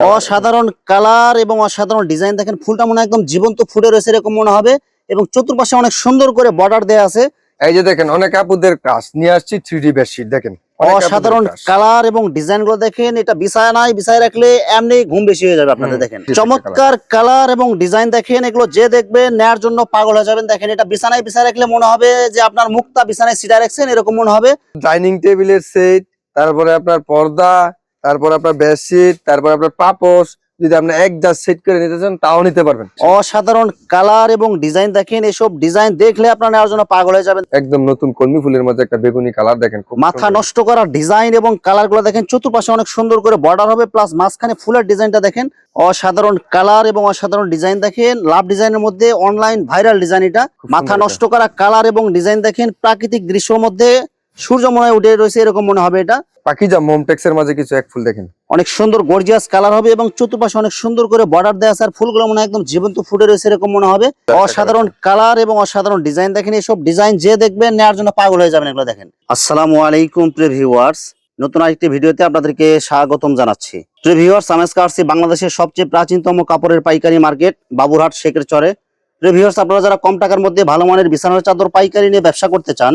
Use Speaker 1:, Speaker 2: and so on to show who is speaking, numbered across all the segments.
Speaker 1: অসাধারণ কালার এবং অসাধারণ ডিজাইন। দেখেন ফুলটা মনে একদম জীবন্ত ফুটে রয়েছে এরকম মনে হবে এবং চতুর্পাশে অনেক সুন্দর করে বর্ডার দেয়া আছে।
Speaker 2: এই যে দেখেন অনেক আপুদের কাজ। নিয়ে আসছি থ্রি ডি বেডশিট দেখেন।
Speaker 1: অসাধারণ কালার এবং ডিজাইনগুলো দেখেন এটা বিছায় নাই বিছায় রাখলে এমনি ঘুম বেশি হয়ে যাবে আপনাদের দেখেন। চমৎকার কালার। এবং ডিজাইন দেখেন এগুলো যে দেখবে নেয়ার জন্য পাগল হয়ে যাবেন। দেখেন এটা বিছানায় বিছায় রাখলে মনে হবে যে আপনার মুক্তা বিছানায় সিটা রাখছেন এরকম মনে হবে।
Speaker 2: ডাইনিং টেবিলের সেট তারপরে আপনার পর্দা তারপরে আপনার বেডশিট তারপর আপনার পাপোশ যদি আপনি এক জাজ সেট করে নিতে চান তাও নিতে পারবেন।
Speaker 1: অসাধারণ কালার এবং ডিজাইন দেখেন এসব ডিজাইন দেখলে আপনার নেওয়ার জন্য পাগল হয়ে যাবেন।
Speaker 2: একদম নতুন কলমি ফুলের মধ্যে একটা বেগুনি কালার দেখেন খুব
Speaker 1: মাথা নষ্ট করা ডিজাইন এবং কালারগুলো দেখেন চতুর্পাশে অনেক সুন্দর করে বর্ডার হবে প্লাস মাঝখানে ফুলের ডিজাইনটা দেখেন অসাধারণ কালার এবং অসাধারণ ডিজাইন দেখেন লাভ ডিজাইনের মধ্যে অনলাইন ভাইরাল ডিজাইন এটা। মাথা নষ্ট করা কালার এবং ডিজাইন দেখেন প্রাকৃতিক দৃশ্যের মধ্যে সূর্য মনে হয় উঠে রয়েছে এরকম মনে হবে এটা।
Speaker 2: পাকিজা মোমটেক্স এর মাঝে কিছু এক ফুল দেখেন।
Speaker 1: অনেক সুন্দর গর্জিয়াস কালার হবে এবং চতুর্পাশে অনেক সুন্দর করে বর্ডার দেওয়া আছে আর ফুলগুলো মনে হয় একদম জীবন্ত ফুটে রয়েছে এরকম মনে হবে। অসাধারণ কালার এবং অসাধারণ ডিজাইন দেখেন এসব ডিজাইন যে দেখবেন নেওয়ার জন্য পাগল হয়ে যাবেন এগুলো দেখেন। আসসালামু আলাইকুম প্রিয় ভিউয়ার্স নতুন আরেকটি ভিডিওতে আপনাদেরকে স্বাগতম জানাচ্ছি। প্রিয় ভিউয়ার্স আমি আজকে আসছি বাংলাদেশের সবচেয়ে প্রাচীনতম কাপড়ের পাইকারি মার্কেট বাবুরহাট শেখের চরে। প্রিয় ভিউয়ার্স আপনারা যারা কম টাকার মধ্যে ভালো মানের বিছানার চাদর পাইকারি নিয়ে ব্যবসা করতে চান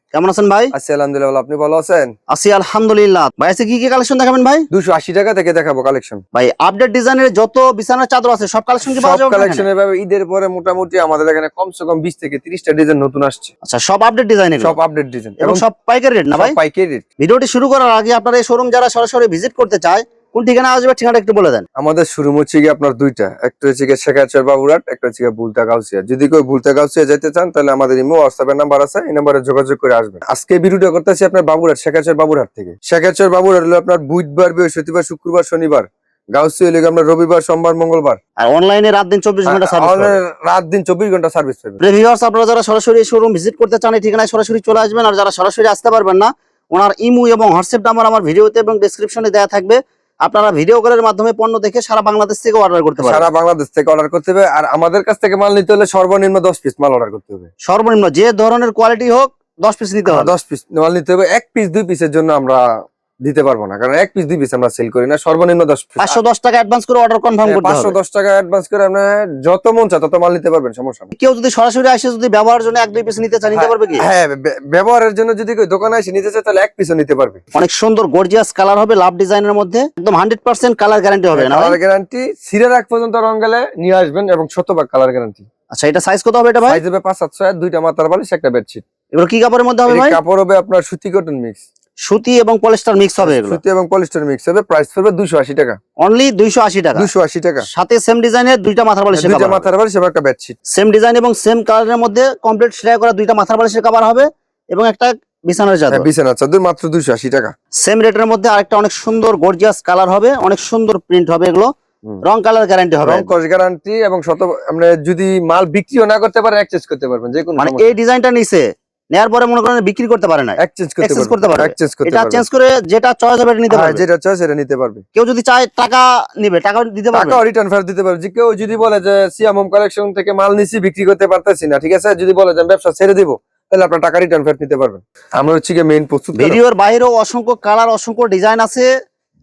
Speaker 1: কেমন আছেন ভাই?
Speaker 2: আছি আলহামদুলিল্লাহ আপনি ভালো আছেন?
Speaker 1: আছি আলহামদুলিল্লাহ। ভাই আজকে কি কি কালেকশন দেখাবেন ভাই?
Speaker 2: দুশো আশি টাকা থেকে দেখাবো কালেকশন
Speaker 1: ভাই আপডেট ডিজাইনের যত বিছানার চাদর আছে সব কালেকশন কি পাওয়া যাবে আপনার এখানে?
Speaker 2: কালেকশনের ভাবে ঈদের পরে মোটামুটি আমাদের এখানে কমসে কম বিশ থেকে তিরিশটা ডিজাইন নতুন আসছে।
Speaker 1: আচ্ছা সব আপডেট ডিজাইন
Speaker 2: সব আপডেট ডিজাইন
Speaker 1: এবং সব পাইকারি রেট না ভাই?
Speaker 2: পাইকারি রেট
Speaker 1: ভিডিওটি শুরু করার আগে আপনার এই শোরুম যারা সরাসরি ভিজিট করতে চায় কোন ঠিকানা আসবে ঠিকানা একটু বলে দেন।
Speaker 2: আমাদের শুরু হচ্ছে গিয়ে আপনার দুইটা একটা হচ্ছে গিয়ে শেখাচর বাবুরাট একটা হচ্ছে গিয়ে বুলতা গাউসিয়া যদি কেউ বুলতা গাউসিয়া যেতে চান তাহলে আমাদের ইমো হোয়াটসঅ্যাপের নাম্বার আছে এই নাম্বারে যোগাযোগ করে আসবেন। আজকে ভিডিওটা করতেছি আপনার বাবুরাট শেখাচর বাবুরাট থেকে। শেখাচর বাবুরাট হলো আপনার বুধবার বৃহস্পতিবার শুক্রবার শনিবার। হলো রবিবার সোমবার মঙ্গলবার।
Speaker 1: আর অনলাইনে রাত দিন চব্বিশ ঘণ্টা সার্ভিস
Speaker 2: আমাদের রাত দিন চব্বিশ ঘণ্টা সার্ভিস পাবেন।
Speaker 1: আপনারা যারা সরাসরি শোরুম ভিজিট করতে চান এই ঠিকানায় সরাসরি চলে আসবেন। আর যারা সরাসরি আসতে পারবেন না ওনার ইমু এবং হোয়াটসঅ্যাপ নাম্বার আমার ভিডিওতে এবং ডেসক্রিপশনে দেওয়া থাকবে। আপনারা ভিডিও কলের মাধ্যমে পণ্য দেখে সারা বাংলাদেশ থেকে অর্ডার করতে পারবেন
Speaker 2: সারা বাংলাদেশ থেকে অর্ডার করতে হবে। আর আমাদের কাছ থেকে মাল নিতে হলে সর্বনিম্ন দশ পিস মাল অর্ডার করতে হবে।
Speaker 1: সর্বনিম্ন যে ধরনের কোয়ালিটি হোক দশ পিস নিতে হবে।
Speaker 2: দশ পিস মাল নিতে হবে। এক পিস দুই পিসের জন্য আমরা দিতে পারব না। কারণ এক পিস দুই পিস আমরা সেল করি না সর্বনিম্ন দশ পিস
Speaker 1: পাঁচশো দশ টাকা অ্যাডভান্স করে অর্ডার কনফার্ম করতে
Speaker 2: পাঁচশো দশ টাকা অ্যাডভান্স করে আপনার যত মন চায় তত মাল নিতে পারবেন সমস্যা নেই।
Speaker 1: কেউ যদি সরাসরি আসে যদি ব্যবহারের জন্য এক দুই পিস নিতে চান নিতে পারবে কি?
Speaker 2: হ্যাঁ ব্যবহারের জন্য যদি কেউ দোকানে এসে নিতে চায় তাহলে এক পিসও নিতে পারবে।
Speaker 1: অনেক সুন্দর গর্জিয়াস কালার হবে লাভ ডিজাইনের মধ্যে। একদম হান্ড্রেড পার্সেন্ট কালার গ্যারান্টি হবে না
Speaker 2: কালার গ্যারান্টি সিরে রাখ পর্যন্ত রং গেলে নিয়ে আসবেন এবং শতভাগ কালার গ্যারান্টি
Speaker 1: আচ্ছা এটা সাইজ কত হবে এটা ভাই?
Speaker 2: সাইজ হবে পাঁচ সাতশো দুইটা মাথার বালিশ একটা বেডশিট
Speaker 1: এগুলো কি কাপড়ের মধ্যে হবে ভাই?
Speaker 2: কাপড় হবে আপনার সুতি কটন মিক্স
Speaker 1: সুতি এবং পলিস্টার মিক্স হবে এগুলো।
Speaker 2: সুতি এবং পলিস্টার মিক্স হবে প্রাইস পড়বে দুশো আশি টাকা।
Speaker 1: অনলি দুইশো আশি টাকা।
Speaker 2: দুশো আশি টাকা।
Speaker 1: সাথে সেম ডিজাইনের দুইটা মাথার বালিশের
Speaker 2: দুইটা মাথার বেডশিট
Speaker 1: সেম ডিজাইন এবং সেম কালারের মধ্যে কমপ্লিট সেলাই করা দুইটা মাথার বালিশের কভার হবে এবং একটা বিছানার চাদর
Speaker 2: হ্যাঁ বিছানা চাদর মাত্র দুশো আশি টাকা।
Speaker 1: সেম রেটের মধ্যে আরেকটা অনেক সুন্দর গর্জিয়াস কালার হবে অনেক সুন্দর প্রিন্ট হবে এগুলো। রং কালার গ্যারান্টি হবে।
Speaker 2: রং গ্যারান্টি এবং শত আপনি যদি মাল বিক্রিও না করতে পারেন এক্সচেঞ্জ করতে পারবেন যে কোনো
Speaker 1: মানে এই ডিজাইনটা নিছে। নেয়ার পরে মনে করেন বিক্রি করতে পারে না।
Speaker 2: এক্সচেঞ্জ করতে
Speaker 1: পারবে।
Speaker 2: এক্সচেঞ্জ করতে
Speaker 1: এটা চেঞ্জ করে যেটা চয়েস হবে এটা নিতে
Speaker 2: হ্যাঁ
Speaker 1: পারবে।
Speaker 2: যেটা চাই সেটা নিতে পারবে।
Speaker 1: কেউ যদি চায় টাকা নিবে টাকা দিতে পারবে।
Speaker 2: টাকাও রিটার্ন ফেরত দিতে পারবে। যে কেউ যদি বলে যে সিয়াম হোম কালেকশন থেকে মাল নিছি বিক্রি করতে পারতেছি না ঠিক আছে? যদি বলে যে ব্যবসা ছেড়ে দিব তাহলে আপনার টাকা রিটার্ন ফেরত নিতে পারবেন। আমরা হচ্ছে কি মেইন প্রস্তুত
Speaker 1: ভিডিওর বাইরেও অসংখ্য কালার অসংখ্য ডিজাইন আছে।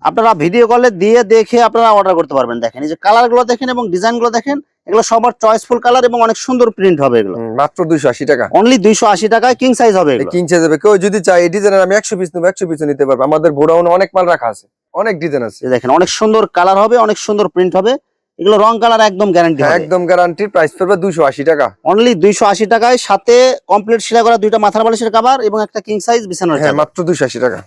Speaker 1: আপনারা ভিডিও কলে দিয়ে দেখে আপনারা অর্ডার করতে পারবেন। দেখেন এই যে কালারগুলো দেখেন এবং ডিজাইনগুলো দেখেন এগুলো সবার চয়েসফুল কালার এবং অনেক সুন্দর প্রিন্ট হবে এগুলো।
Speaker 2: মাত্র দুইশো আশি টাকা।
Speaker 1: অনলি দুইশো আশি টাকায় কিং সাইজ হবে এগুলো।
Speaker 2: সাইজ হবে কেউ যদি চায় এই ডিজাইনের আমি একশো পিস নেব একশো পিস নিতে পারব। আমাদের গোডাউনে অনেক মাল রাখা আছে অনেক ডিজাইন আছে।
Speaker 1: দেখেন অনেক সুন্দর কালার হবে অনেক সুন্দর প্রিন্ট হবে। এগুলো রং কালার একদম গ্যারান্টি
Speaker 2: একদম গ্যারান্টি প্রাইস পড়বে দুইশো আশি টাকা।
Speaker 1: অনলি দুইশো আশি টাকায় সাথে কমপ্লিট সেলাই করা দুইটা মাথার বালিশের কাবার এবং একটা কিং সাইজ বিছানার
Speaker 2: হ্যাঁ মাত্র দুইশো আশি টাকা।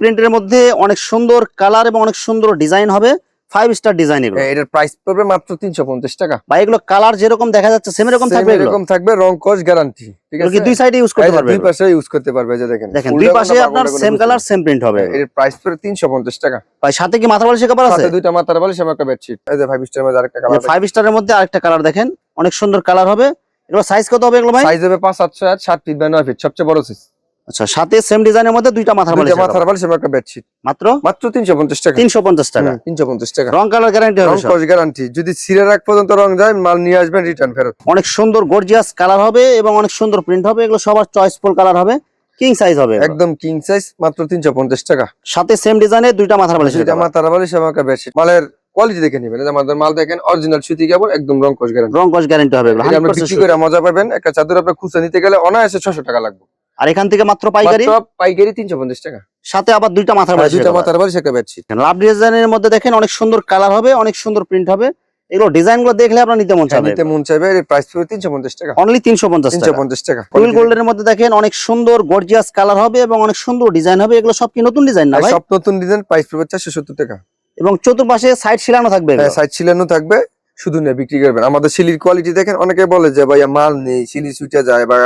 Speaker 1: প্রিন্টের মধ্যে অনেক সুন্দর কালার এবং অনেক সুন্দর ডিজাইন হবে। ফাইভ স্টার ডিজাইন এগুলো।
Speaker 2: হ্যাঁ, এটার প্রাইস পড়বে মাত্র তিনশো পঞ্চাশ টাকা।
Speaker 1: বা এগুলো কালার যেরকম দেখা যাচ্ছে সেম এরকম থাকবে
Speaker 2: এরকম থাকবে রং কস গ্যারান্টি ঠিক আছে?
Speaker 1: দুই সাইডে ইউজ করতে পারবে
Speaker 2: দুই পাশে ইউজ করতে পারবে যে দেখেন।
Speaker 1: দেখেন দুই পাশে আপনার সেম কালার সেম প্রিন্ট হবে।
Speaker 2: এর প্রাইস পড়বে তিনশো পঞ্চাশ টাকা।
Speaker 1: ভাই সাথে কি মাথার বালিশের কাভার আছে?
Speaker 2: সাথে দুইটা মাথার বালিশ এবং একটা বেডশিট এই যে ফাইভ স্টার মধ্যে আরেকটা কালার
Speaker 1: ফাইভ স্টারের মধ্যে আরেকটা কালার দেখেন। অনেক সুন্দর কালার হবে। এগুলো সাইজ কত হবে এগুলো ভাই?
Speaker 2: সাইজ হবে পাঁচ সাতশো আর সাত ফিট বাই নয় ফিট সবচেয়ে বড় সাইজ
Speaker 1: আচ্ছা সাথে সেম ডিজাইনের মধ্যে দুইটা মাথার বালিশ
Speaker 2: দুইটা মাথার বালিশ এবং একটা বেডশিট
Speaker 1: মাত্র?
Speaker 2: মাত্র তিনশো পঞ্চাশ টাকা।
Speaker 1: তিনশো পঞ্চাশ টাকা।
Speaker 2: তিনশো পঞ্চাশ টাকা।
Speaker 1: রং কালার গ্যারান্টি হবে
Speaker 2: রং। কস গ্যারান্টি যদি সিরের এক পর্যন্ত রং যায় মাল নিয়ে আসবেন রিটার্ন ফেরত।
Speaker 1: অনেক সুন্দর গর্জিয়াস কালার হবে এবং অনেক সুন্দর প্রিন্ট হবে। এগুলো সবার চয়েসফুল কালার হবে। কিং সাইজ হবে
Speaker 2: একদম কিং সাইজ মাত্র তিনশো পঞ্চাশ টাকা।
Speaker 1: সাথে সেম ডিজাইনের দুইটা মাথার বালিশ
Speaker 2: দুইটা মাথার বালিশ এবং একটা বেডশিট মালের কোয়ালিটি দেখে নেবেন। আমাদের মাল দেখেন অরিজিনাল সুতি কাপড় একদম রং কস গ্যারান্টি
Speaker 1: রং গ্যারান্টি হবে 100%
Speaker 2: বিক্রি করে মজা পাবেন। একটা চাদর আপনার খুচরা নিতে গেলে অনায়াসে ছশো টাকা লাগবে।
Speaker 1: আর এখান থেকে মাত্র পাইকারি?
Speaker 2: পাইকারি তিনশো পঞ্চাশ টাকা।
Speaker 1: সাথে আবার দুইটা মাথার বাড়ি
Speaker 2: দুইটা মাথার বালিশ একটা বেডশিট
Speaker 1: লাভ ডিজাইনের মধ্যে দেখেন অনেক সুন্দর কালার হবে অনেক সুন্দর প্রিন্ট হবে। এগুলো ডিজাইনগুলো দেখলে আপনার নিতে মন চাবে।
Speaker 2: নিতে মন চাইবে এর প্রাইস তিনশো পঞ্চাশ টাকা।
Speaker 1: অনলি তিনশো পঞ্চাশ
Speaker 2: তিনশো
Speaker 1: টাকা।
Speaker 2: পঞ্চাশ টাকা
Speaker 1: ফুল গোল্ডের মধ্যে দেখেন অনেক সুন্দর গর্জিয়াস কালার হবে এবং অনেক সুন্দর ডিজাইন হবে। এগুলো সব কি নতুন ডিজাইন না ভাই?
Speaker 2: সব নতুন ডিজাইন প্রাইস চারশো সত্তর টাকা।
Speaker 1: এবং চতুর্পাশে সাইড শিলানো থাকবে এগুলো।
Speaker 2: সাইড ছিলানো থাকবে। শুধু নিয়ে বিক্রি করবেন। আমাদের শিলির কোয়ালিটি দেখেন অনেকে বলে যে ভাইয়া মাল নেই শিলি ছুটে যায় বা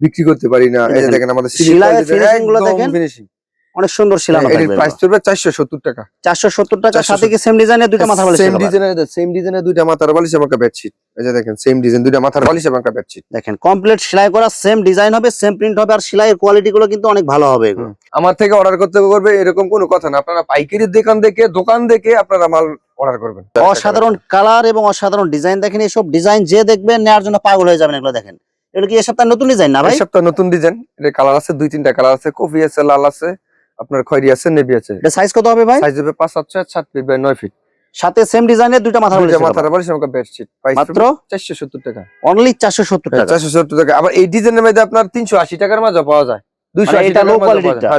Speaker 2: বিক্রি করতে পারি না। এই যে
Speaker 1: দেখেন,
Speaker 2: আমাদের
Speaker 1: শিলাইয়ের finishing গুলো দেখেন।
Speaker 2: ফিনিশিং
Speaker 1: অনেক সুন্দর শিলানো
Speaker 2: এর প্রাইস পড়বে চারশো সত্তর টাকা।
Speaker 1: চারশো সত্তর টাকা
Speaker 2: 470
Speaker 1: সাথে কি সেম ডিজাইনের দুইটা মাথার বালিশ
Speaker 2: সেম। ডিজাইনের সেম ডিজাইনের দুইটা মাথার বালিশ এবং একটা বেডশিট এই যে দেখেন সেম ডিজাইন দুইটা মাথার বালিশ এবং একটা বেডশিট
Speaker 1: দেখেন কমপ্লিট সেলাই করা সেম ডিজাইন হবে সেম প্রিন্ট হবে আর সেলাইয়ের কোয়ালিটি গুলো কিন্তু অনেক ভালো হবে
Speaker 2: আমার থেকে অর্ডার করতে করবে এরকম কোনো কথা না। আপনারা পাইকারি দোকান দেখে দোকান দেখে আপনারা মাল অর্ডার করবেন।
Speaker 1: অসাধারণ কালার এবং অসাধারণ ডিজাইন দেখেন এইসব ডিজাইন যে দেখবেন নেওয়ার জন্য পাগল হয়ে যাবেন এগুলো দেখেন। এগুলো কি এই সপ্তাহে নতুন ডিজাইন না ভাই?
Speaker 2: এই সপ্তাহ নতুন ডিজাইন এর কালার আছে দুই তিনটা কালার আছে কফি আছে লাল আছে আপনার খয়রি আছে নেভি আছে।
Speaker 1: এটা সাইজ কত হবে ভাই?
Speaker 2: সাইজ হবে পাঁচ সাত ছয় সাত ফিট বাই নয় ফিট
Speaker 1: সাথে সেম ডিজাইনের দুইটা মাথার বালিশ
Speaker 2: মাথার বালিশ এবং বেডশিট
Speaker 1: মাত্র?
Speaker 2: চারশো সত্তর টাকা।
Speaker 1: অনলি চারশো সত্তর টাকা।
Speaker 2: চারশো সত্তর টাকা। আবার এই ডিজাইনের মধ্যে আপনার তিনশো আশি টাকার মাঝে পাওয়া যায়।
Speaker 1: মানে?
Speaker 2: হ্যাঁ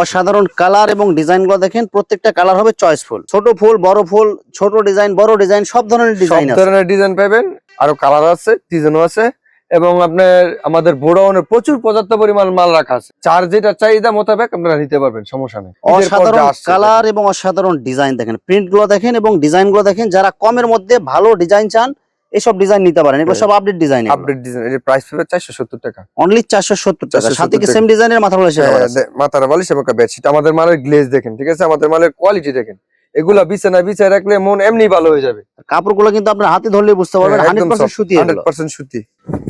Speaker 1: অসাধারণ কালার এবং ডিজাইনগুলো দেখেন প্রত্যেকটা কালার হবে চয়েসফুল ছোট ফুল বড় ফুল ছোট ডিজাইন বড় ডিজাইন সব ধরনের ডিজাইন
Speaker 2: ধরনের ডিজাইন পাবেন। আরও কালার আছে ডিজাইনও আছে এবং আপনার আমাদের গোডাউনে প্রচুর পর্যাপ্ত পরিমাণ মাল রাখা আছে। চার যেটা চাহিদা মোতাবেক আপনারা নিতে পারবেন সমস্যা নেই।
Speaker 1: অসাধারণ কালার এবং অসাধারণ ডিজাইন দেখেন। প্রিন্টগুলো দেখেন এবং ডিজাইনগুলো দেখেন যারা কমের মধ্যে ভালো ডিজাইন চান এসব ডিজাইন নিতে পারেন। এগুলো সব আপডেট ডিজাইন
Speaker 2: আপডেট ডিজাইন এর প্রাইস চারশো সত্তর টাকা।
Speaker 1: অনলি চারশো সত্তর টাকা। সাথে কি। সেম ডিজাইনের মাথা বলে
Speaker 2: হ্যাঁ, দে- মাথার বালিশ এবং বেডশিট আমাদের মালের গ্লেজ দেখেন ঠিক আছে? আমাদের মালের কোয়ালিটি দেখেন। এগুলা বিছানা বিছায় রাখলে মন এমনি ভালো হয়ে যাবে।
Speaker 1: কাপড়গুলো কিন্তু আপনার হাতে ধরলে বুঝতে পারবেন
Speaker 2: হ্যাঁ,
Speaker 1: হান্ড্রেড
Speaker 2: একদম
Speaker 1: পার্সেন্ট
Speaker 2: soft,
Speaker 1: সুতি
Speaker 2: হান্ড্রেড
Speaker 1: এগুলো।
Speaker 2: পার্সেন্ট সুতি।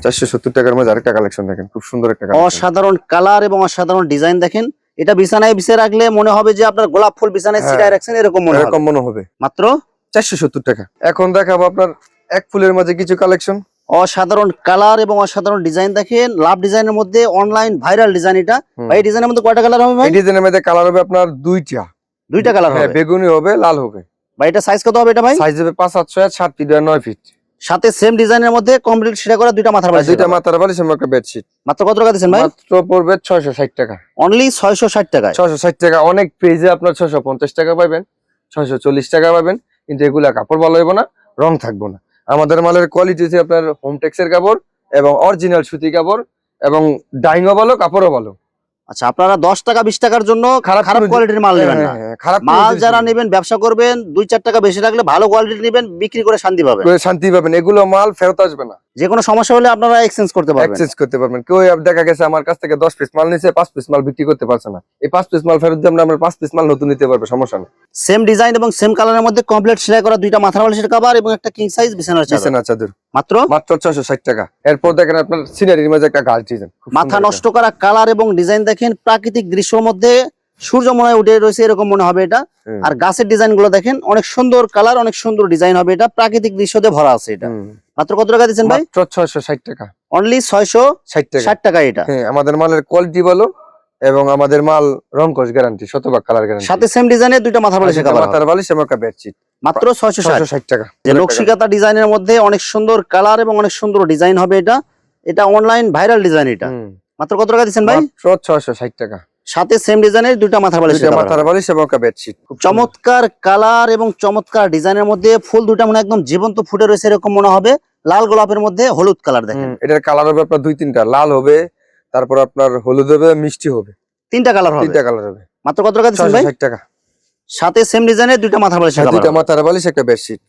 Speaker 2: চারশো সত্তর টাকার মধ্যে আরেকটা কালেকশন দেখেন খুব সুন্দর একটা।
Speaker 1: অসাধারণ কালার এবং অসাধারণ ডিজাইন দেখেন। এটা বিছানায় বিছিয়ে রাখলে মনে হবে যে আপনার গোলাপ ফুল বিছানায়
Speaker 2: হ্যাঁ।
Speaker 1: ছিটায় রাখছেন এরকম মনে হবে।
Speaker 2: এরকম মনে হবে।
Speaker 1: মাত্র?
Speaker 2: চারশো সত্তর টাকা। এখন দেখাবো আপনার এক ফুলের মাঝে কিছু কালেকশন
Speaker 1: অসাধারণ কালার এবং অসাধারণ ডিজাইন দেখেন। লাভ ডিজাইনের মধ্যে অনলাইন ভাইরাল ডিজাইন এটা। ভাই এই ডিজাইনের মধ্যে কয়টা কালার হবে ভাই?
Speaker 2: এই ডিজাইনের মধ্যে কালার হবে আপনার দুইটা।
Speaker 1: দুইটা কালার
Speaker 2: হ্যাঁ
Speaker 1: হবে।
Speaker 2: বেগুনি হবে লাল হবে।
Speaker 1: ভাই এটা সাইজ কত হবে এটা ভাই?
Speaker 2: সাইজ হবে পাঁচ সাত ছয় সাত ফিট আর নয় ফিট
Speaker 1: সাথে সেম ডিজাইনের মধ্যে কমপ্লিট সেটা করা দুইটা মাথার বালিশ
Speaker 2: দুইটা মাথার বালিশ এবং একটা বেডশিট
Speaker 1: মাত্র কত টাকা দিচ্ছেন ভাই?
Speaker 2: মাত্র পড়বে ছয়শো ষাট টাকা।
Speaker 1: অনলি ছয়শো ষাট টাকায়।
Speaker 2: ছয়শো ষাট টাকা। অনেক পেজে আপনার ছয়শো পঞ্চাশ টাকা পাবেন ছয়শো চল্লিশ টাকা পাবেন কিন্তু এগুলা কাপড় ভালো হইব না রং থাকব না। আমাদের মালের কোয়ালিটি হচ্ছে আপনার হোম টেক্সের কাপড় এবং অরিজিনাল সুতি কাপড় এবং ডাইংও ভালো কাপড়ও ভালো
Speaker 1: আচ্ছা আপনারা দশ টাকা বিশ টাকার জন্য
Speaker 2: খারাপ
Speaker 1: খারাপ কোয়ালিটির মাল নেবেন না।
Speaker 2: হ্যাঁ, হ্যাঁ, খারাপ
Speaker 1: মাল যারা নেবেন ব্যবসা করবেন দুই চার টাকা বেশি রাখলে ভালো কোয়ালিটির নেবেন বিক্রি করে শান্তি পাবেন।
Speaker 2: শান্তি পাবেন। এগুলো মাল ফেরত আসবে না।
Speaker 1: যে কোনো সমস্যা হলে আপনারা এক্সচেঞ্জ করতে পারবেন।
Speaker 2: এক্সচেঞ্জ করতে পারবেন। কেউ দেখা গেছে আমার কাছ থেকে দশ পিস মাল নিছে পাঁচ পিস মাল বিক্রি করতে পারছে না। এই পাঁচ পিস মাল ফেরত দিয়ে আমরা পাঁচ পিস মাল নতুন নিতে পারবে সমস্যা নেই।
Speaker 1: সেম ডিজাইন এবং সেম কালারের মধ্যে কমপ্লিট সেলাই করা দুইটা মাথার বালিশের কভার এবং একটা কিং সাইজ বিছানার চাদর।
Speaker 2: বিছানা চাদর।
Speaker 1: মাত্র?
Speaker 2: মাত্র ছয়শো ষাট টাকা। এরপর দেখেন আপনার সিনারির মাঝে একটা গাছ ডিজাইন
Speaker 1: মাথা নষ্ট করা কালার এবং ডিজাইন দেখেন প্রাকৃতিক দৃশ্যের মধ্যে সূর্য মনে হয় উঠে রয়েছে এরকম মনে হবে এটা। আর গাছের ডিজাইনগুলো দেখেন অনেক সুন্দর কালার অনেক সুন্দর ডিজাইন হবে এটা। প্রাকৃতিক দৃশ্য দিয়ে ভরা আছে এটা। মাত্র কত টাকা দিচ্ছেন ভাই?
Speaker 2: ছয়শো ষাট টাকা।
Speaker 1: অনলি ছয়শো
Speaker 2: ষাট টাকা।
Speaker 1: ষাট টাকা এটা।
Speaker 2: হ্যাঁ আমাদের মালের কোয়ালিটি বলো এবং আমাদের মাল রংকশ গ্যারান্টি শতভাগ কালার গ্যারান্টি
Speaker 1: সাথে সেম ডিজাইনের দুইটা মাথা কভার
Speaker 2: মাথার বালিশ এবং একটা বেডশিট
Speaker 1: মাত্র ছয়শো ষাট।
Speaker 2: টাকা।
Speaker 1: যে নকশিকাতা ডিজাইনের মধ্যে অনেক সুন্দর কালার এবং অনেক সুন্দর ডিজাইন হবে এটা। এটা অনলাইন ভাইরাল ডিজাইন এটা। মাত্র কত টাকা দিচ্ছেন ভাই?
Speaker 2: ছয়শো ষাট টাকা।
Speaker 1: সাথে সেম ডিজাইনের দুইটা মাথা বালিশ
Speaker 2: মাথার বালিশ এবং একটা বেডশিট খুব
Speaker 1: চমৎকার কালার এবং চমৎকার ডিজাইনের মধ্যে ফুল দুইটা মনে একদম জীবন্ত ফুটে রয়েছে এরকম মনে হবে। লাল গোলাপের মধ্যে হলুদ কালার দেখেন।
Speaker 2: এটার কালার হবে আপনার দুই তিনটা। লাল হবে তারপর আপনার হলুদ হবে মিষ্টি হবে।
Speaker 1: তিনটা কালার হবে।
Speaker 2: তিনটা কালার হবে।
Speaker 1: মাত্র কত টাকা দিচ্ছেন ভাই?
Speaker 2: ষাট টাকা।
Speaker 1: সাথে সেম ডিজাইনের দুইটা মাথা বালিশ
Speaker 2: হ্যাঁ, দুইটা মাথার বালিশ একটা বেডশিট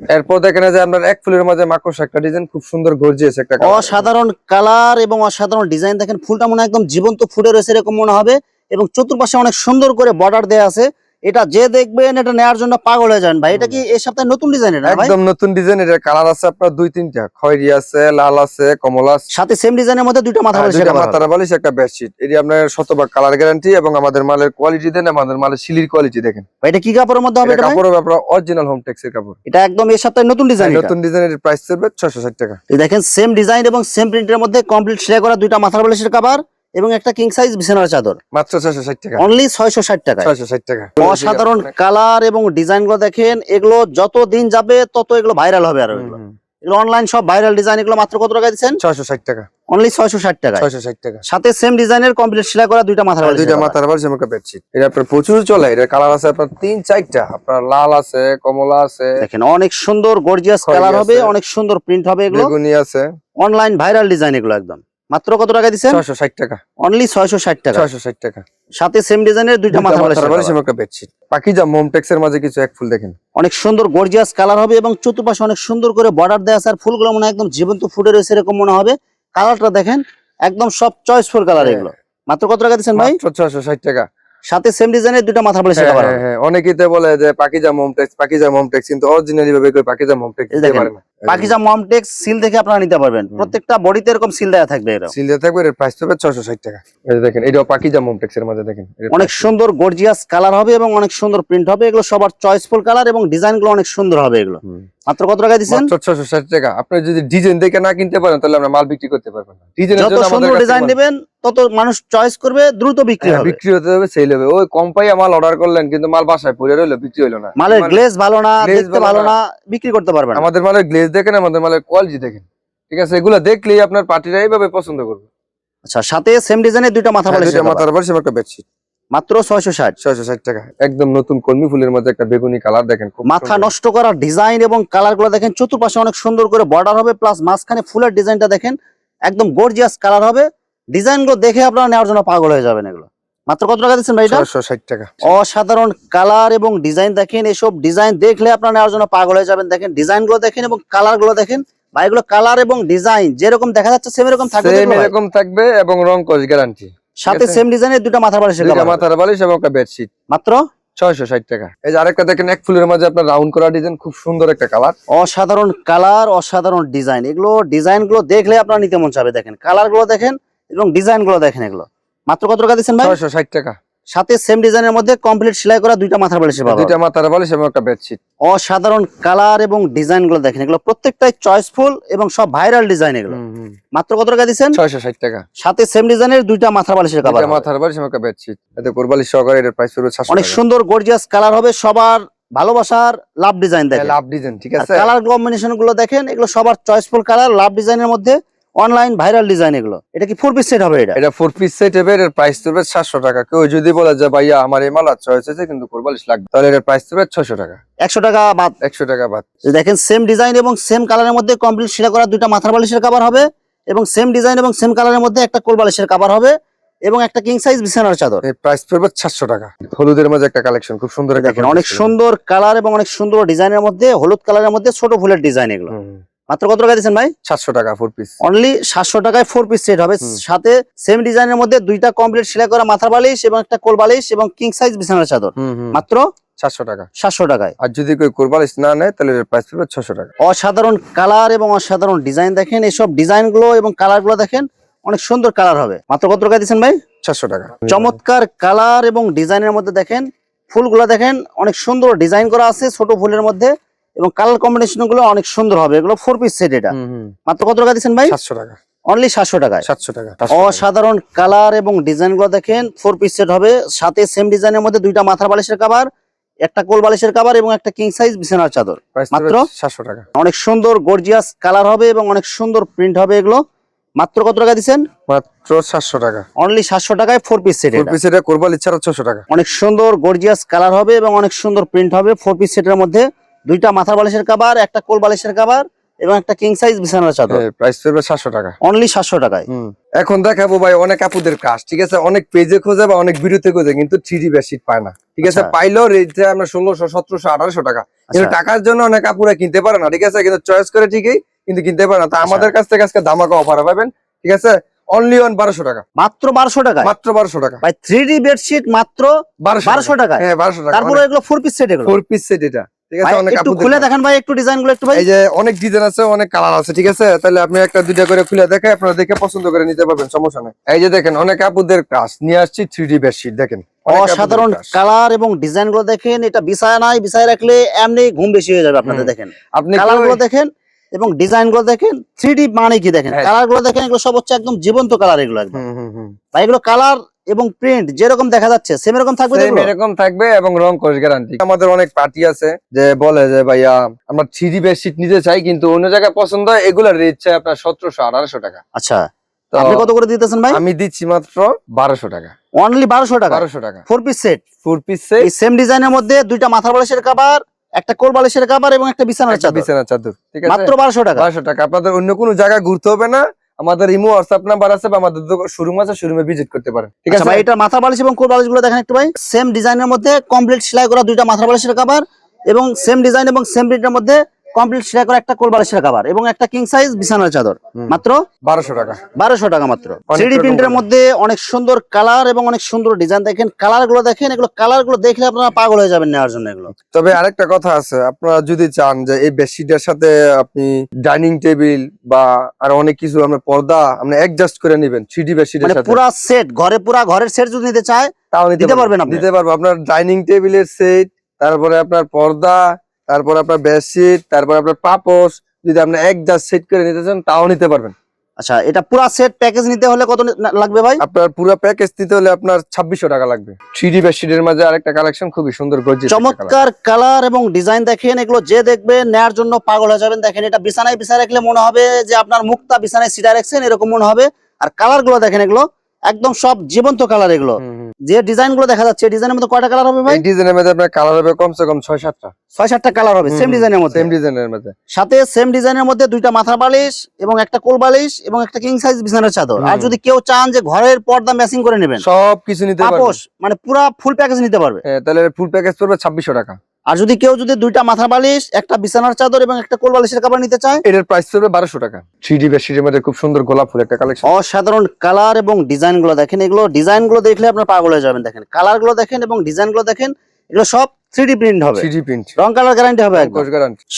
Speaker 2: এরপর দেখেন যে আপনার এক ফুলের মাঝে মাকড়সা, একটা ডিজাইন খুব সুন্দর গর্জিয়েছে একটা।
Speaker 1: অসাধারণ কালার এবং অসাধারণ ডিজাইন দেখেন ফুলটা মনে একদম জীবন্ত ফুটে রয়েছে, এরকম মনে হবে। এবং চতুর্পাশে অনেক সুন্দর করে বর্ডার দেওয়া আছে। এটা যে দেখবেন এটা নেওয়ার জন্য পাগল হয়ে যাবেন ভাই। এটা কি এই সপ্তাহে নতুন ডিজাইন এটা
Speaker 2: একদম নতুন ডিজাইন এটার কালার আছে আপনার দুই তিনটা। খয়েরি আছে লাল আছে কমলা আছে।
Speaker 1: সাথে সেম ডিজাইনের মধ্যে মাথা
Speaker 2: হ্যাঁ,
Speaker 1: বালিশের
Speaker 2: দুইটা
Speaker 1: cover
Speaker 2: বালিশ একটা বেডশিট এটি আপনার শতভাগ কালার গ্যারান্টি এবং আমাদের মালের কোয়ালিটি দেন আমাদের মালের সিলির কোয়ালিটি দেখেন।
Speaker 1: ভাই, এটা কি কাপড়ের মধ্যে হবে
Speaker 2: এটা
Speaker 1: এটা
Speaker 2: কাপড় আপনার অরিজিনাল হোম টেক্সের কাপড়।
Speaker 1: এটা একদম এই সপ্তাহে নতুন ডিজাইন
Speaker 2: নতুন ডিজাইনের প্রাইস চলবে ছয়শো ষাট টাকা।
Speaker 1: এই দেখেন সেম ডিজাইন এবং সেম প্রিন্টের মধ্যে কমপ্লিট শেয়ার করা দুইটা মাথার বালিশের কভার এবং একটা কিং সাইজ বিছানার চাদর।
Speaker 2: মাত্র ছয়শো ষাট টাকা।
Speaker 1: অনলি ছয়শো ষাট টাকা।
Speaker 2: ছয়শো ষাট টাকা।
Speaker 1: অসাধারণ কালার এবং ডিজাইনগুলো দেখেন এগুলো যত দিন যাবে তত এগুলো ভাইরাল হবে আর এগুলো। এগুলো অনলাইন সব ভাইরাল ডিজাইন এগুলো মাত্র কত টাকা দিচ্ছেন?
Speaker 2: ছয়শো ষাট টাকা।
Speaker 1: অনলি ছয়শো ষাট টাকা
Speaker 2: ছয়শো ষাট টাকা।
Speaker 1: সাথে সেম ডিজাইনের কমপ্লিট সেলাই করা দুইটা মাথার
Speaker 2: দুইটা। মাথার এবং একটা বেডশিট এটা আপনার প্রচুর চলে এটা কালার আছে আপনার তিন চারটা। আপনার লাল আছে কমলা আছে।
Speaker 1: দেখেন অনেক সুন্দর গর্জিয়াস কালার হবে অনেক সুন্দর প্রিন্ট হবে এগুলো।
Speaker 2: বেগুনি আছে।
Speaker 1: অনলাইন ভাইরাল ডিজাইন এগুলো একদম। মাত্র কত টাকা দিচ্ছেন?
Speaker 2: ছয়শো ষাট টাকা।
Speaker 1: অনলি ছয়শো ষাট টাকা।
Speaker 2: ছয়শো ষাট টাকা।
Speaker 1: সাথে সেম ডিজাইনের দুইটা বালিশের
Speaker 2: বালিশ একটা বেডশিট পাকিজা মোমটেক্স এর মাঝে কিছু এক ফুল দেখেন।
Speaker 1: অনেক সুন্দর গর্জিয়াস কালার হবে এবং চতুর্পাশে অনেক সুন্দর করে বর্ডার দেওয়া আছে আর ফুলগুলো মনে একদম জীবন্ত ফুটে রয়েছে এরকম মনে হবে। কালারটা দেখেন একদম সব চয়েসফুল কালার
Speaker 2: হ্যাঁ।
Speaker 1: এগুলো মাত্র কত টাকা দিচ্ছেন ভাই?
Speaker 2: মাত্র ছয়শো ষাট টাকা।
Speaker 1: সাথে সেম ডিজাইনের দুইটা মাথার বালিশের
Speaker 2: হ্যাঁ,
Speaker 1: কভার
Speaker 2: হ্যাঁ, হ্যাঁ। অনেকেই তো বলে যে পাকিজা মোমটেক্স পাকিজা মোমটেক্স কিন্তু অরিজিনালি ভাবে কেউ পাকিজা মোমটেক্স দিতে পারে না।
Speaker 1: পাকিজা মমটেক্স সিল দেখে আপনারা নিতে পারবেন। প্রত্যেকটা বডিতে এরকম সিল দেওয়া থাকবে এরকম।
Speaker 2: সিল দিয়ে থাকবে এর প্রাইস হবে ছয়শো ষাট টাকা। এই দেখেন এটাও পাকিজা মোমটেক্স এর মাঝে দেখেন
Speaker 1: অনেক সুন্দর গর্জিয়াস কালার হবে এবং অনেক সুন্দর প্রিন্ট হবে। এগুলো সবার চয়েসফুল কালার এবং ডিজাইনগুলো অনেক সুন্দর হবে এগুলো। মাত্র কত টাকা
Speaker 2: ছয়শো ষাট টাকা। আপনি যদি ডিজাইন দেখে না কিনতে পারেন তাহলে আমরা মাল বিক্রি করতে পারবেন না। ডিজাইনের জন্য আমাদের
Speaker 1: সুন্দর ডিজাইন নেবেন তত মানুষ চয়েস করবে দ্রুত বিক্রি
Speaker 2: হ্যাঁ,
Speaker 1: হবে।
Speaker 2: বিক্রি হতে হবে সেল হবে। ওই কম পাইয়া মাল অর্ডার করলেন কিন্তু মাল বাসায় পড়ে রইল বিক্রি হইল না।
Speaker 1: মালের
Speaker 2: মানে
Speaker 1: গ্লেজ ভালো না দেখতে
Speaker 2: ভালো। না।
Speaker 1: বিক্রি করতে পারবেন
Speaker 2: আমাদের মালের গ্লেজ দেখেন আমাদের মালের কোয়ালিটি দেখেন। ঠিক আছে? এগুলো দেখলেই আপনার পার্টিরা এইভাবে পছন্দ করবে।
Speaker 1: আচ্ছা সাথে সেম ডিজাইনের দুইটা মাথা
Speaker 2: হ্যাঁ,
Speaker 1: বালিশের
Speaker 2: দুইটা
Speaker 1: cover।
Speaker 2: মাথার বালিশ একটা বেডশিট
Speaker 1: মাত্র ছয়শো ষাট।
Speaker 2: ছয়শো ষাট টাকা। একদম নতুন কলমি ফুলের মধ্যে একটা বেগুনি কালার দেখেন খুব
Speaker 1: মাথা নষ্ট করার ডিজাইন এবং কালারগুলো দেখেন চতুর্পাশে অনেক সুন্দর করে বর্ডার হবে প্লাস মাঝখানে ফুলের ডিজাইনটা দেখেন একদম গর্জিয়াস কালার হবে। ডিজাইনগুলো দেখে আপনারা নেওয়ার জন্য পাগল হয়ে যাবেন এগুলো। মাত্র কত টাকা দিচ্ছেন ভাই
Speaker 2: ছয়শো ষাট টাকা।
Speaker 1: অসাধারণ কালার এবং ডিজাইন দেখেন এসব ডিজাইন দেখলে আপনারা নেওয়ার জন্য পাগল হয়ে যাবেন। দেখেন ডিজাইনগুলো দেখেন এবং কালারগুলো দেখেন কালার এবং ডিজাইন যেরকম দেখা যাচ্ছে সেম এরকম থাকবে
Speaker 2: সেম এরকম থাকবে এবং রং কস গ্যারান্টি
Speaker 1: সাথে সেম ডিজাইনের দুটো মাথা বালিশের
Speaker 2: দুইটা
Speaker 1: cover হবে।
Speaker 2: মাথার বালিশ এবং একটা বেডশিট
Speaker 1: মাত্র?
Speaker 2: ছয়শো ষাট টাকা। এই যে আরেকটা দেখেন এক ফুলের মাঝে আপনার রাউন্ড করা ডিজাইন খুব সুন্দর একটা কালার
Speaker 1: অসাধারণ কালার অসাধারণ ডিজাইন এগুলো ডিজাইনগুলো দেখলে আপনার নিতে মন চাবে দেখেন। কালারগুলো দেখেন এবং ডিজাইনগুলো দেখেন এগুলো। মাত্র কত টাকা দিচ্ছেন ভাই?
Speaker 2: ছয়শো ষাট টাকা।
Speaker 1: সাথে সেম ডিজাইনের মধ্যে কমপ্লিট সেলাই করা দুইটা মাথার বালিশের পাবে
Speaker 2: দুইটা মাথার বালিশ এবং একটা বেডশিট
Speaker 1: অসাধারণ কালার এবং ডিজাইনগুলো দেখেন এগুলো প্রত্যেকটাই চয়েসফুল এবং সব ভাইরাল ডিজাইন এগুলো। মাত্র কত টাকা দিচ্ছেন?
Speaker 2: ছয়শো ষাট টাকা।
Speaker 1: সাথে সেম ডিজাইনের দুইটা মাথার বালিশের
Speaker 2: দুইটা মাথার বালিশ এবং একটা বেডশিট এতে কোরবালিশ সহকারে এটার প্রাইস পড়বে সাতশো
Speaker 1: অনেক সুন্দর গর্জিয়াস কালার হবে সবার ভালোবাসার লাভ ডিজাইন দেখেন।
Speaker 2: লাভ ডিজাইন ঠিক আছে?
Speaker 1: কালার কম্বিনেশনগুলো দেখেন এগুলো সবার চয়েসফুল কালার লাভ ডিজাইনের মধ্যে অনলাইন ভাইরাল ডিজাইন এগুলো। এটা কি ফোর পিস সেট হবে এটা?
Speaker 2: এটা ফোর পিস সেট হবে এর প্রাইস পড়বে সাতশো টাকা। কেউ যদি বলে যে ভাইয়া আমার এই মালা চয়েস হয়েছে কিন্তু কোরবালিশ লাগবে। তাহলে এর প্রাইস পড়বে ছয়শো টাকা।
Speaker 1: একশো টাকা বাদ।
Speaker 2: একশো টাকা বাদ।
Speaker 1: দেখেন সেম ডিজাইন এবং সেম কালারের মধ্যে কমপ্লিট সেটা করা দুইটা মাথার বালিশের কাবার হবে এবং সেম ডিজাইন এবং সেম কালারের মধ্যে একটা কোল বালিশের কাবার হবে এবং একটা কিং সাইজ বিছানার চাদর।
Speaker 2: এর প্রাইস পড়বে সাতশো টাকা। হলুদের মাঝে একটা কালেকশন খুব সুন্দর
Speaker 1: দেখেন অনেক সুন্দর কালার এবং অনেক সুন্দর ডিজাইনের মধ্যে হলুদ কালারের মধ্যে ছোট ফুলের ডিজাইন এগুলো। মাত্র কত টাকা দিচ্ছেন ভাই?
Speaker 2: সাতশো টাকা ফোর পিস
Speaker 1: অনলি সাতশো টাকায় ফোর পিস সেট হবে। সাথে সেম ডিজাইনের মধ্যে দুইটা কমপ্লিট সেলাই করা মাথার বালিশ এবং একটা কোল বালিশ এবং কিং সাইজ বিছানার চাদর। মাত্র
Speaker 2: সাতশো টাকা।
Speaker 1: সাতশো টাকায়।
Speaker 2: আর যদি কেউ কোরবালিশ না নেয় তাহলে প্রাইস পড়বে ছশো টাকা।
Speaker 1: অসাধারণ কালার এবং অসাধারণ ডিজাইন দেখেন। এসব ডিজাইনগুলো এবং কালারগুলো দেখেন অনেক সুন্দর কালার হবে। মাত্র কত টাকা দিচ্ছেন ভাই?
Speaker 2: ছশো টাকা।
Speaker 1: চমৎকার কালার এবং ডিজাইনের মধ্যে দেখেন ফুলগুলো দেখেন অনেক সুন্দর ডিজাইন করা আছে ছোট ফুলের মধ্যে। এবং কালার কম্বিনেশনগুলো অনেক সুন্দর হবে। এগুলো ফোর পিস সেট এটা। মাত্র কত টাকা দিচ্ছেন ভাই?
Speaker 2: সাতশো টাকা।
Speaker 1: অনলি সাতশো টাকায়।
Speaker 2: সাতশো টাকা
Speaker 1: অসাধারণ কালার এবং ডিজাইনগুলো দেখেন ফোর পিস সেট হবে। সাথে সেম ডিজাইনের মধ্যে দুইটা মাথার বালিশের কাবার একটা কোল বালিশের কাবার এবং একটা কিং সাইজ বিছানার চাদর। মাত্র?
Speaker 2: সাতশো টাকা।
Speaker 1: অনেক সুন্দর গর্জিয়াস কালার হবে এবং অনেক সুন্দর প্রিন্ট হবে এগুলো। মাত্র কত টাকা দিচ্ছেন?
Speaker 2: মাত্র সাতশো টাকা।
Speaker 1: অনলি সাতশো টাকায় four piece set
Speaker 2: four piece এটা কোরবালিশ ছাড়া ছশো টাকা।
Speaker 1: অনেক সুন্দর গর্জিয়াস কালার হবে এবং অনেক সুন্দর প্রিন্ট হবে ফোর পিস সেটের মধ্যে। দুইটা মাথার বালিশের কাবার একটা কোল বালিশের কাবার এবং একটা কিং সাইজ বিছানার চাদর।
Speaker 2: প্রাইস পড়বে সাতশো টাকা।
Speaker 1: অনলি সাতশো টাকায়।
Speaker 2: এখন দেখাবো ভাই অনেক আপুদের কাজ ঠিক আছে? অনেক পেজে খোঁজে বা অনেক ভিডিওতে খোঁজে কিন্তু থ্রি ডি বেডশিট পায় না ঠিক আছে?
Speaker 1: আচ্ছা।
Speaker 2: পাইলেও রেটে আমরা ষোলোশো সতেরোশো আঠারোশো টাকা। কিন্তু
Speaker 1: আচ্ছা।
Speaker 2: টাকার জন্য অনেক আপুরা কিনতে পারে না ঠিক আছে? কিন্তু চয়েস করে ঠিকই কিন্তু কিনতে পারে না। তা আমাদের কাছ থেকে আজকে ধামাকা অফার পাবেন ঠিক আছে? অনলি অন বারোশো টাকা।
Speaker 1: মাত্র বারোশো টাকা
Speaker 2: মাত্র বারোশো টাকা।
Speaker 1: ভাই থ্রি ডি বেডশিট মাত্র
Speaker 2: বারোশো
Speaker 1: টাকায়?
Speaker 2: হ্যাঁ বারোশো টাকা।
Speaker 1: তারপরে এগুলো ফোর পিস সেট এগুলো?
Speaker 2: ফোর পিস সেট এটা। ঠিক আছে অনেক
Speaker 1: একটু খুলে দেখেন ভাই একটু একটু ভাই।
Speaker 2: এই যে অনেক ডিজাইন আছে অনেক কালার আছে ঠিক আছে? তাহলে আপনি একটা দুইটা করে খুলে দেখে আপনারা দেখে পছন্দ করে নিতে পারবেন সমস্যা নেই। এই যে দেখেন অনেক আপুদের নিয়ে আসছি বেডশিট দেখেন।
Speaker 1: অসাধারণ কালার এবং ডিজাইনগুলো দেখেন এটা বিছায় নাই বিছায় রাখলে এমনি ঘুম বেশি হয়ে যাবে আপনাদের দেখেন।
Speaker 2: আপনি কালারগুলো
Speaker 1: দেখেন এবং ডিজাইনগুলো দেখেন থ্রি ডি মানে কি দেখেন?
Speaker 2: হ্যাঁ।
Speaker 1: কালারগুলো দেখেন এগুলো সব হচ্ছে একদম জীবন্ত কালার এগুলো একদম। এগুলো কালার এবং প্রিন্ট যেরকম দেখা যাচ্ছে সেম এরকম থাকবে এগুলো?
Speaker 2: এরকম থাকবে এবং রং কোর্স গ্যারান্টি আমাদের অনেক পার্টি আছে যে বলে যে ভাইয়া আমরা থ্রি বেডশিট নিতে চাই কিন্তু অন্য জায়গায় পছন্দ এগুলার রেট চাই আপনার সতেরোশো আঠারোশো টাকা।
Speaker 1: আচ্ছা। আপনি কত করে দিতেছেন ভাই?
Speaker 2: আমি দিচ্ছি মাত্র বারোশো টাকা।
Speaker 1: অনলি বারোশো টাকা?
Speaker 2: বারোশো টাকা।
Speaker 1: Four piece set
Speaker 2: four piece
Speaker 1: এই সেম ডিজাইনের মধ্যে দুইটা মাথার বালিশের কাবার একটা কোল বালিশের কাবার এবং একটা বিছানার চাদর।
Speaker 2: বিছানা চাদর ঠিক আছে?
Speaker 1: মাত্র বারোশো টাকা।
Speaker 2: বারোশো টাকা। আপনাদের অন্য কোনো জায়গায় ঘুরতে হবে না। আমাদের ইমো হোয়াটসঅ্যাপ নাম্বার আছে বা আমাদের শোরুম আছে শোরুমে ভিজিট করতে পারেন। ঠিক
Speaker 1: আচ্ছা
Speaker 2: আছে?
Speaker 1: ভাই এটা মাথা বালিশ এবং কোল বালিশগুলো দেখেন একটু ভাই। সেম ডিজাইনের মধ্যে কমপ্লিট সেলাই করা দুইটা মাথা বালিশের কাবার এবং সেম ডিজাইন এবং সেম প্রিন্টের মধ্যে কমপ্লিট সেলাই করা একটা কোল বালিশের কাবার এবং একটা কিং সাইজ বিছানার চাদর। মাত্র
Speaker 2: বারোশো টাকা।
Speaker 1: বারোশো টাকা মাত্র।
Speaker 2: অনেক
Speaker 1: থ্রি
Speaker 2: রকম
Speaker 1: প্রিন্টের মধ্যে অনেক সুন্দর কালার এবং অনেক সুন্দর ডিজাইন দেখেন। কালারগুলো দেখেন এগুলো কালারগুলো দেখলে আপনারা পাগল হয়ে যাবেন নেওয়ার জন্য এগুলো।
Speaker 2: তবে আরেকটা কথা আছে আপনারা যদি চান যে এই বেডশিটের সাথে আপনি ডাইনিং টেবিল বা আর অনেক কিছু আমরা পর্দা আপনি অ্যাডজাস্ট করে নেবেন থ্রি ডি বেডশিটের
Speaker 1: মানে
Speaker 2: সাথে।
Speaker 1: পুরা সেট ঘরে পুরা ঘরের সেট যদি নিতে চায়
Speaker 2: তাও
Speaker 1: দিতে পারবেন। আপনি?
Speaker 2: দিতে পারব। আপনার ডাইনিং টেবিলের সেট তারপরে আপনার পর্দা তারপরে আপনার বেডশিট তারপর আপনার পাপোশ যদি আপনি এক অ্যাডজাস্ট সেট করে নিতে চান তাও নিতে পারবেন।
Speaker 1: আচ্ছা এটা পুরা সেট প্যাকেজ নিতে হলে কত লাগবে ভাই?
Speaker 2: আপনার পুরো প্যাকেজ দিতে হলে আপনার ছাব্বিশশো টাকা লাগবে। থ্রি ডি বেডশিটের মাঝে আরেকটা কালেকশন খুবই সুন্দর গর্জিয়াস
Speaker 1: চমৎকার কালার এবং ডিজাইন দেখেন এগুলো যে দেখবে নেয়ার জন্য পাগল হয়ে যাবেন। দেখেন এটা বিছানায় বিছায় রাখলে মনে হবে যে আপনার মুক্তা বিছানায় সিটা রাখছেন এরকম মনে হবে। আর কালারগুলো দেখেন এগুলো। একদম সব জীবন্ত কালার এগুলো। যে ডিজাইনগুলো দেখা যাচ্ছে ডিজাইনের মধ্যে কয়টা কালার হবে ভাই?
Speaker 2: ডিজাইনের মধ্যে আপনার কালার হবে কমসে কম ছয় সাতটা।
Speaker 1: ছয় সাতটা কালার হবে সেম ডিজাইনের মধ্যে।
Speaker 2: সেম ডিজাইনের মধ্যে।
Speaker 1: সাথে সেম ডিজাইনের মধ্যে দুইটা মাথার বালিশ এবং একটা কোল বালিশ এবং একটা কিং সাইজ বিছানার চাদর। আর যদি কেউ চান যে ঘরের পর্দা ম্যাচিং করে নেবেন
Speaker 2: সব কিছু নিতে
Speaker 1: আপোষ মানে পুরা ফুল প্যাকেজ নিতে পারবে।
Speaker 2: হ্যাঁ, তাহলে ফুল প্যাকেজ পড়বে ছাব্বিশশো টাকা।
Speaker 1: আর যদি কেউ যদি দুইটা মাথার বালিশ একটা বিছানার চাদর এবং একটা কোল বালিশের কাপড় নিতে চায়?
Speaker 2: এটার প্রাইস পড়বে বারোশো টাকা। থ্রি ডি বেডশিটের মধ্যে খুব সুন্দর গোলাপ ফুল একটা কালেকশন
Speaker 1: অসাধারণ কালার এবং ডিজাইনগুলো দেখেন এগুলো ডিজাইনগুলো দেখলে আপনার পাগল হয়ে যাবেন দেখেন। কালারগুলো দেখেন এবং ডিজাইনগুলো দেখেন এগুলো সব থ্রি প্রিন্ট হবে।
Speaker 2: প্রিন্ট
Speaker 1: রং কালার গ্যারান্টি হবে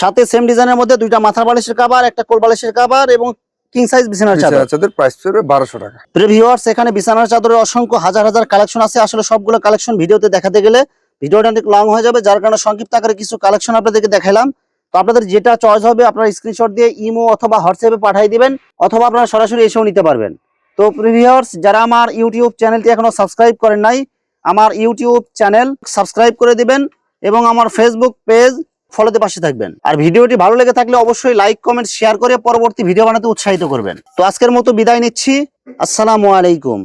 Speaker 1: সাথে সেম ডিজাইনের মধ্যে দুইটা মাথার বালিশের কাবার একটা কোল বালিশের কাবার এবং কিং সাইজ বিছানার চাদর।
Speaker 2: চাদর প্রাইস পড়বে টাকা।
Speaker 1: ভিউয়ার্স এখানে বিছানার চাদরের অসংখ্য হাজার হাজার কালেকশন আছে। আসলে সবগুলো কালেকশন ভিডিওতে দেখাতে গেলে ভিডিওটা অনেক লং হয়ে যাবে, যার কারণে সংক্ষিপ্ত আকারে কিছু কালেকশন আপনাদেরকে দেখালাম তো আপনাদের যেটা চয়েস হবে, আপনারা স্ক্রিনশট দিয়ে ইমো অথবা হোয়াটসঅ্যাপে পাঠিয়ে দিবেন, অথবা আপনারা সরাসরি এসেও নিতে পারবেন। তো ভিউয়ার্স যারা আমার ইউটিউব চ্যানেলটি এখনও সাবস্ক্রাইব করেন নাই, আমার ইউটিউব চ্যানেল সাবস্ক্রাইব করে দিবেন এবং আমার ফেসবুক পেজ ফলোতে পাশে থাকবেন। আর ভিডিওটি ভালো লেগে থাকলে অবশ্যই লাইক কমেন্ট শেয়ার করে পরবর্তী ভিডিও বানাতে উৎসাহিত করবেন। তো আজকের মতো বিদায় নিচ্ছি। আসসালামু আলাইকুম।